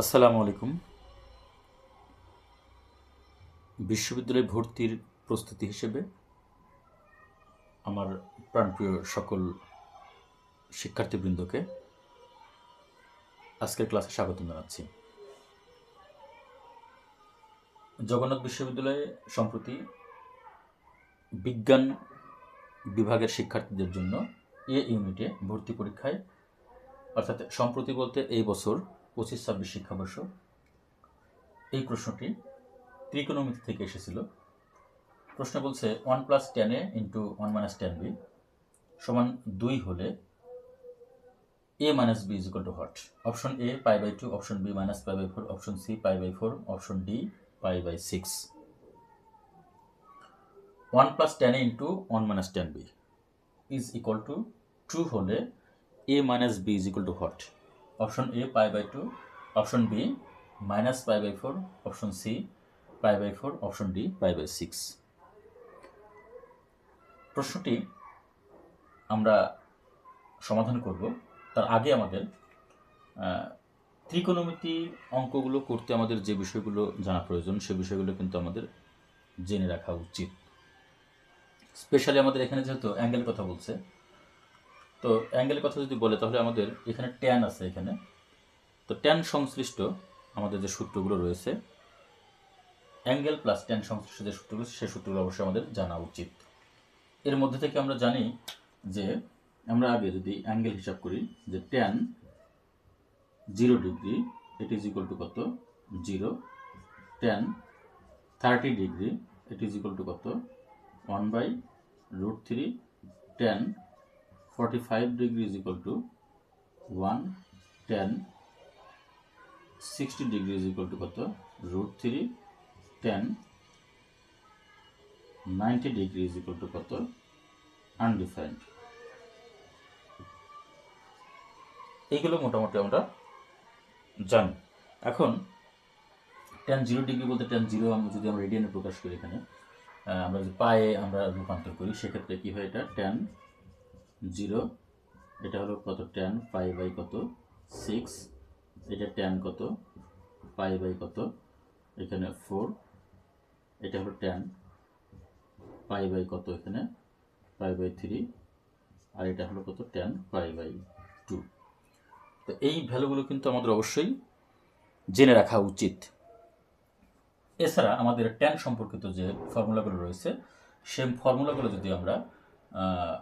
আসসালামু আলাইকুম। বিশ্ববিদ্যালয়ে ভর্তির প্রস্তুতি হিসেবে আমার প্রাণপ্রিয় সকল শিক্ষার্থীবৃন্দকে আজকের ক্লাসে স্বাগত জানাচ্ছি। জগন্নাথ বিশ্ববিদ্যালয়ে সম্প্রতি বিজ্ঞান বিভাগের শিক্ষার্থীদের জন্য এ ইউনিটে ভর্তি পরীক্ষায়, অর্থাৎ সম্প্রতি বলতে এই বছর পঁচিশ ছাব্বিশ শিক্ষাবর্ষ। এই প্রশ্নটি ত্রিকোণমিতি থেকে এসেছিল। প্রশ্ন বলছে one plus tan A into one minus tan B সমান দুই হলে A minus B is to what option A pi by two option B minus pi by four option C pi by four option D pi by six one plus tan A into one minus tan B is equal to two হলে A minus B is equal to what option A pi by two, option B minus pi by four, option C pi by four, option D pi by six. প্রশ্নটি আমরা সমাধান করব। তার আগে আমাদের ত্রিকোণমিতি অঙ্কগুলো করতে আমাদের যে বিষয়গুলো জানা প্রয়োজন, সে বিষয়গুলো কিন্তু আমাদের জেনে রাখা উচিত। স্পেশালি আমাদের এখানে যেহেতু অ্যাঙ্গেল কথা বলছে তো অ্যাঙ্গেলের কথা যদি বলে, তাহলে আমাদের এখানে ট্যান আছে এখানে। তো ট্যান সংশ্লিষ্ট আমাদের যে সূত্রগুলো রয়েছে, অ্যাঙ্গেল প্লাস ট্যান সংশ্লিষ্ট যে সূত্রগুলো সেই সূত্রগুলো অবশ্যই আমাদের জানা উচিত। এর মধ্যে থেকে আমরা জানি যে, আমরা আগে যদি অ্যাঙ্গেল হিসাব করি, যে ট্যান জিরো ডিগ্রি এটি ইজ ইকুয়াল টু কত? জিরো ট্যান থার্টি ডিগ্রি এটি ইজ ইকুয়াল টু কত? One by root three tan 45 degree is equal to 1 10 60 degree is equal to কত? root 3 10 90 degree is equal to কত? undefined. এইগুলো মোটামুটি আমরা জানি। এখন টেন জিরো ডিগ্রি বলতে টেন জিরো আমরা যদি আমরা রেডিয়ানে প্রকাশ করি এখানে আমরা যদি পায়ে আমরা রূপান্তর করি, সেক্ষেত্রে কি হয় এটা? টেন জিরো, এটা হলো কত? টেন পাই বাই কত? সিক্স এটা টেন কত? পাই বাই কত? এখানে ফোর এটা হলো টেন পাই বাই কত? এখানে পাই বাই থ্রি আর এটা হলো কত? টেন পাই বাই টু তো এই ভ্যালুগুলো কিন্তু আমাদের অবশ্যই জেনে রাখা উচিত। এছাড়া আমাদের ট্যান সম্পর্কিত যে ফর্মুলাগুলো রয়েছে, সেই ফর্মুলাগুলো যদি আমরা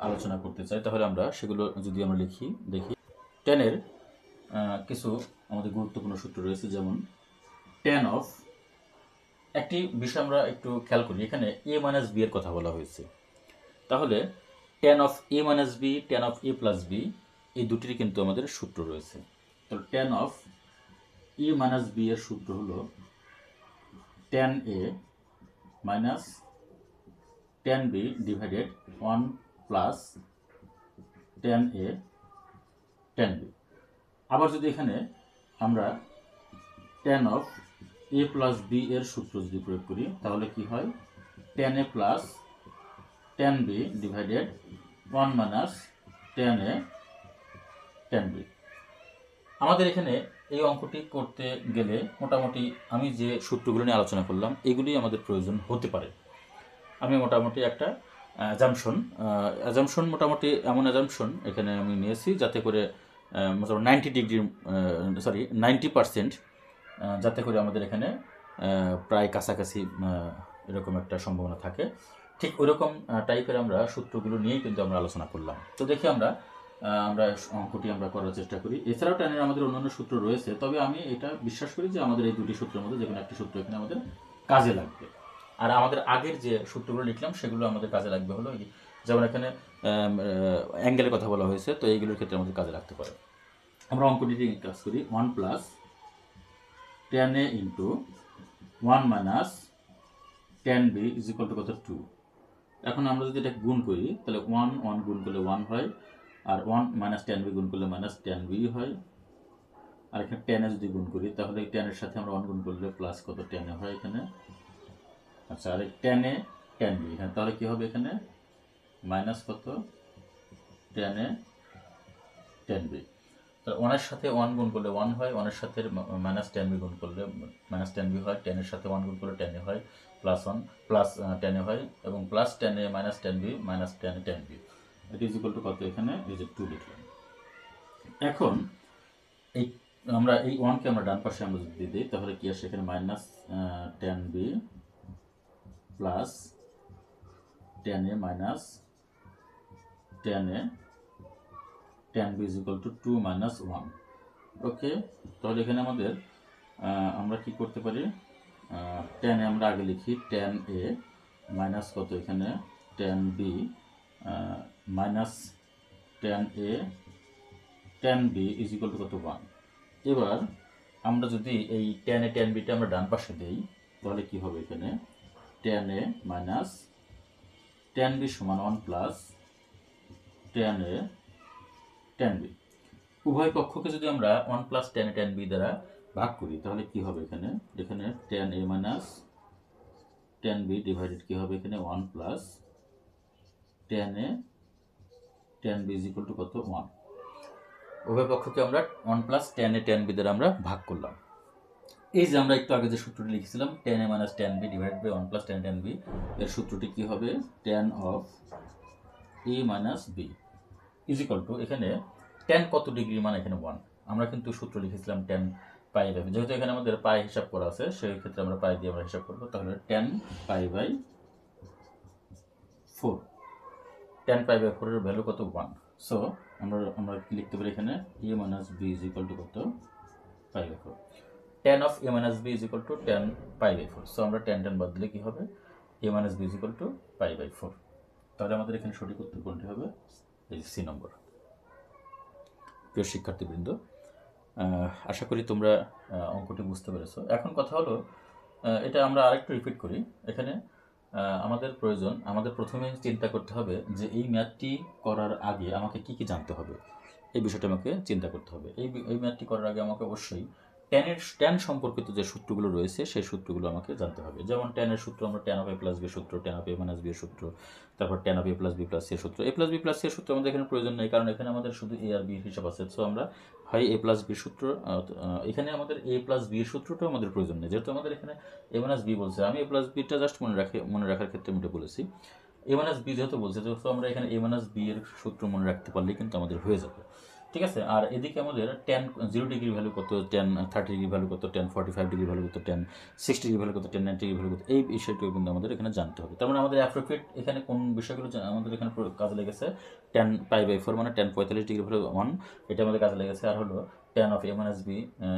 আলোচনা করতে চাই, তাহলে আমরা সেগুলো যদি আমরা লিখি, দেখি। টেনের কিছু আমাদের গুরুত্বপূর্ণ সূত্র রয়েছে, যেমন টেন অফ একটি বিষয় আমরা একটু খেয়াল করি, এখানে এ মাইনাস বি এর কথা বলা হয়েছে। তাহলে tan of A minus B tan of A plus B এই দুটির কিন্তু আমাদের সূত্র রয়েছে। তো tan of A minus B এর সূত্র হলো tan A minus tan B divided one plus tan A tan B আবার যদি এখানে আমরা tan of A plus B এর সূত্র যদি প্রয়োগ করি, তাহলে কি হয়? Tan A plus tan B divided one minus tan A tan B আমাদের এখানে এই অঙ্কটি করতে গেলে মোটামুটি আমি যে সূত্রগুলো নিয়ে আলোচনা করলাম এগুলি আমাদের প্রয়োজন হতে পারে। আমি মোটামুটি একটা অ্যাজামশন অ্যাজামশন মোটামুটি এমন অ্যাজামশন এখানে আমি নিয়েছি যাতে করে মোটামুটি ninety degree sorry ninety percent যাতে করে আমাদের এখানে প্রায় কাছাকাছি এরকম একটা সম্ভাবনা থাকে। ঠিক ওইরকম টাইপের আমরা সূত্রগুলো নিয়েই কিন্তু আমরা আলোচনা করলাম। তো দেখি আমরা আমরা অঙ্কটি আমরা করার চেষ্টা করি। এছাড়াও টানের আমাদের অন্যান্য সূত্র রয়েছে, তবে আমি এটা বিশ্বাস করি যে আমাদের এই দুটি সূত্রের মধ্যে যে কোনো একটি সূত্র এখানে আমাদের কাজে লাগবে। আর আমাদের আগের যে সূত্রগুলো লিখলাম, সেগুলো আমাদের কাজে লাগবে হলো যেমন এখানে অ্যাঙ্গেলের কথা বলা হয়েছে, তো এইগুলোর ক্ষেত্রে আমাদের কাজে লাগতে পারে। আমরা অঙ্কটি দিয়ে কাজ করি one plus tan A into one minus tan B is equal to কত? টু এখন আমরা যদি এটা গুণ করি, তাহলে ওয়ান ওয়ান গুণ করলে ওয়ান হয়, আর ওয়ান মাইনাস টেন বি গুণ করলে মাইনাস টেন বি হয়। আর এখানে টেনে যদি গুণ করি, তাহলে টেনের সাথে আমরা ওয়ান গুণ করলে প্লাস কত? টেনে হয় এখানে। আচ্ছা আর টেনে টেন বি হ্যাঁ তাহলে কী হবে এখানে? মাইনাস কত? টেনে টেন বি তাহলে ওয়ানের সাথে ওয়ান গুণ করলে ওয়ান হয় ওয়ানের সাথে মাইনাস টেন বি গুণ করলে মাইনাস টেন বি হয় টেনের সাথে ওয়ান গুণ করলে টেনে হয় প্লাস ওয়ান প্লাস টেনে হয়, এবং প্লাস টেনে মাইনাস টেন বি মাইনাস টেনে টেন বি এটা ইজ ইকুয়াল টু কত এখানে? যে টু লিখলাম। এখন এই আমরা, এই ওয়ানকে আমরা ডান পাশে আমরা যদি দিই, তাহলে কি আসে এখানে minus tan B plus tan A minus tan A tan B is equal to two minus one okay তাহলে এখানে আমাদের আমরা কি করতে পারি? টেন এ আমরা আগে লিখি টেন এ মাইনাস কত এখানে? Tan B minus tan A tan B is equal to কত? ওয়ান এবার আমরা যদি এই টেন এ টেন বিটা আমরা ডান পাশে দিই, তাহলে কি হবে এখানে? Tan A minus tan B সমান one plus tan A tan B উভয় পক্ষকে যদি আমরা one plus tan A tan B দ্বারা ভাগ করি, তাহলে কি হবে এখানে? এখানে tan A minus tan B divided কি হবে এখানে? One plus tan A tan B is equal to কত? ওয়ান উভয় পক্ষকে আমরা one plus tan A tan B দ্বারা আমরা ভাগ করলাম। এই যে আমরা একটু আগে যে সূত্রটি লিখেছিলাম tan A minus tan B divide by one plus tan tan B এর সূত্রটি কি হবে? Tan of A minus B is equal to এখানে টেন কত ডিগ্রি মানে এখানে ওয়ান আমরা কিন্তু সূত্র লিখেছিলাম টেন পাই বাই যেহেতু এখানে আমাদের পাই হিসাব করা আছে, সেই ক্ষেত্রে আমরা পাই দিয়ে আমরা হিসাব করব। তাহলে tan pi by four tan pi by ফোরের ভ্যালু কত? ওয়ান সো আমরা আমরা লিখতে পারি এখানে? A minus B is equal to কত? Pi by four tan of A minus B is equal to tan pi by four so আমরা tan tan বাদ দিলে কী হবে? A minus B is equal to pi by four তাহলে আমাদের এখানে সঠিক উত্তর কোনটি হবে? এই সি নম্বর প্রিয় শিক্ষার্থীবৃন্দ আশা করি তোমরা অঙ্কটি বুঝতে পেরেছ। এখন কথা হলো এটা আমরা আরেকটু রিপিট করি। এখানে আমাদের প্রয়োজন, আমাদের প্রথমে চিন্তা করতে হবে যে এই ম্যাথটি করার আগে আমাকে কি কি জানতে হবে। এই বিষয়টা আমাকে চিন্তা করতে হবে। এই এই ম্যাথটি করার আগে আমাকে অবশ্যই টেনের ট্যান সম্পর্কিত যে সূত্রগুলো রয়েছে, সেই সূত্রগুলো আমাকে জানতে হবে। যেমন টেনের সূত্র, আমরা tan of A plus B সূত্র tan of A minus B সূত্র, তারপর tan of A plus B plus C সূত্র। A plus B plus C সূত্র আমাদের এখানে প্রয়োজন নেই, কারণ এখানে আমাদের শুধু এ আর বি হিসাব আছে। সো আমরা হয় এ প্লাস বি সূত্র এখানে আমাদের এ প্লাস বি সূত্রটাও আমাদের প্রয়োজন নেই। যেহেতু আমাদের এখানে এ মাইনাস বি বলছে, আমি এ প্লাস বিটা জাস্ট মনে রাখে, মনে রাখার ক্ষেত্রে আমি এটা বলেছি। এ মাইনাস বি যেহেতু বলছে যেহেতু আমরা এখানে এ মাইনাস বি এর সূত্র মনে রাখতে পারলে কিন্তু আমাদের হয়ে যাবে। ঠিক আছে? আর এদিকে আমাদের টেন জিরো ডিগ্রি ভ্যালু কত টেন থার্টি ডিগ্রি ভ্যালু কত tan forty five degree value কত টেন সিক্সটি ডিগ্রি ভ্যালু কত টেন নাইনটি ডিগ্রি ভ্যালু কত, এই বিষয়টিও কিন্তু আমাদের এখানে জানতে হবে। তার মানে আমাদের অ্যাপ্রোপ্রিয়েট এখানে কোন বিষয়গুলো আমাদের এখানে কাজে লেগেছে? টেন পাই বাই ফোর মানে টেন পঁয়তাল্লিশ ডিগ্রি ভ্যালু ওয়ান এটা আমাদের কাজে লেগেছে। আর হলো tan of A minus B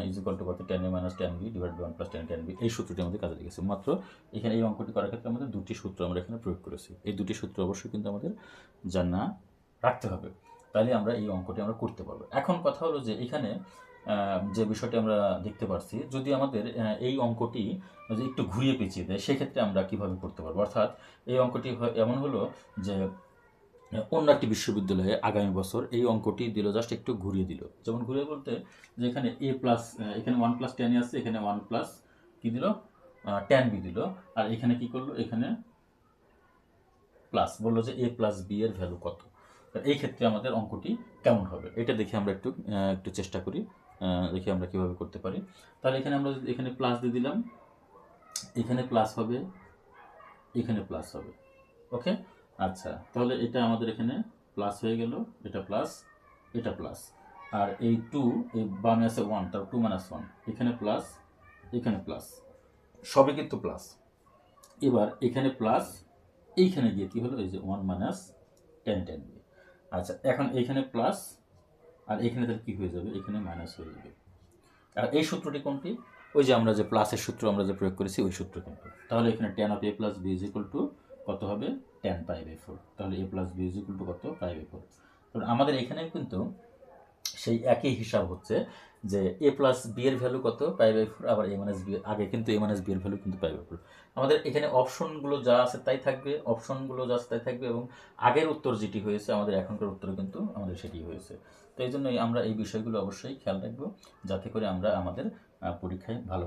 is equal to কত? Tan A minus tan B divide by one plus tan tan B এই সূত্রটি আমাদের কাজে লেগেছে। মাত্র এখানে এই অঙ্কটি করার ক্ষেত্রে আমাদের দুটি সূত্র আমরা এখানে প্রয়োগ করেছি। এই দুটি সূত্র অবশ্যই কিন্তু আমাদের জানা রাখতে হবে। তাহলে আমরা এই অঙ্কটি আমরা করতে পারব। এখন কথা হলো যে এখানে যে বিষয়টি আমরা দেখতে পাচ্ছি যদি আমাদের এই অঙ্কটি যদি একটু ঘুরিয়ে পেঁচিয়ে দেয়, সেক্ষেত্রে আমরা কীভাবে করতে পারব? অর্থাৎ এই অঙ্কটি এমন হলো যে, অন্য একটি বিশ্ববিদ্যালয়ে আগামী বছর এই অঙ্কটি দিল, জাস্ট একটু ঘুরিয়ে দিল। যেমন ঘুরিয়ে বলতে, যে এখানে এ প্লাস এখানে ওয়ান প্লাস টেন আছে, এখানে ওয়ান প্লাস কি দিল? টেন বি দিল। আর এখানে কি করল? এখানে প্লাস বলল যে এ প্লাস বি এর ভ্যালু কত? এই ক্ষেত্রে আমাদের অঙ্কটি কেমন হবে? এটা দেখে আমরা একটু একটু চেষ্টা করি দেখি আমরা কীভাবে করতে পারি। তাহলে এখানে আমরা এখানে প্লাস দিয়ে দিলাম, এখানে প্লাস হবে, এখানে প্লাস হবে। ওকে আচ্ছা তাহলে এটা আমাদের এখানে প্লাস হয়ে গেল, এটা প্লাস এটা প্লাস আর এই টু এই বামে আছে ওয়ান তার টু মাইনাস ওয়ান এখানে প্লাস এখানে প্লাস সবই কিন্তু প্লাস এবার এখানে প্লাস এইখানে গিয়ে কী হলো? এই যে ওয়ান মাইনাস টেন টেন আচ্ছা এখন এইখানে প্লাস আর এখানে তাহলে কী হয়ে যাবে? এখানে মাইনাস হয়ে যাবে। আর এই সূত্রটি কোনটি? ওই যে আমরা যে প্লাসের সূত্র আমরা যে প্রয়োগ করেছি, ওই সূত্র কিন্তু। তাহলে এখানে tan of A plus B is equal to কত হবে? টেন পাই বাই ফোর তাহলে A plus B is equal to কত? পাই বাই ফোর কারণ আমাদের এখানে কিন্তু সেই একই হিসাব হচ্ছে যে এ প্লাস বি এর ভ্যালু কত? পাই বাই ফোর আবার এ মাইনাস বি আগে কিন্তু এ মাইনাস বি এর ভ্যালু কিন্তু পাই বাই ফোর আমাদের এখানে অপশনগুলো যা আছে তাই থাকবে অপশনগুলো যা আছে তাই থাকবে এবং আগের উত্তর যেটি হয়েছে, আমাদের এখনকার উত্তর কিন্তু আমাদের সেটি হয়েছে। তো এই জন্যই আমরা এই বিষয়গুলো অবশ্যই খেয়াল রাখব, যাতে করে আমরা আমাদের পরীক্ষায় ভালো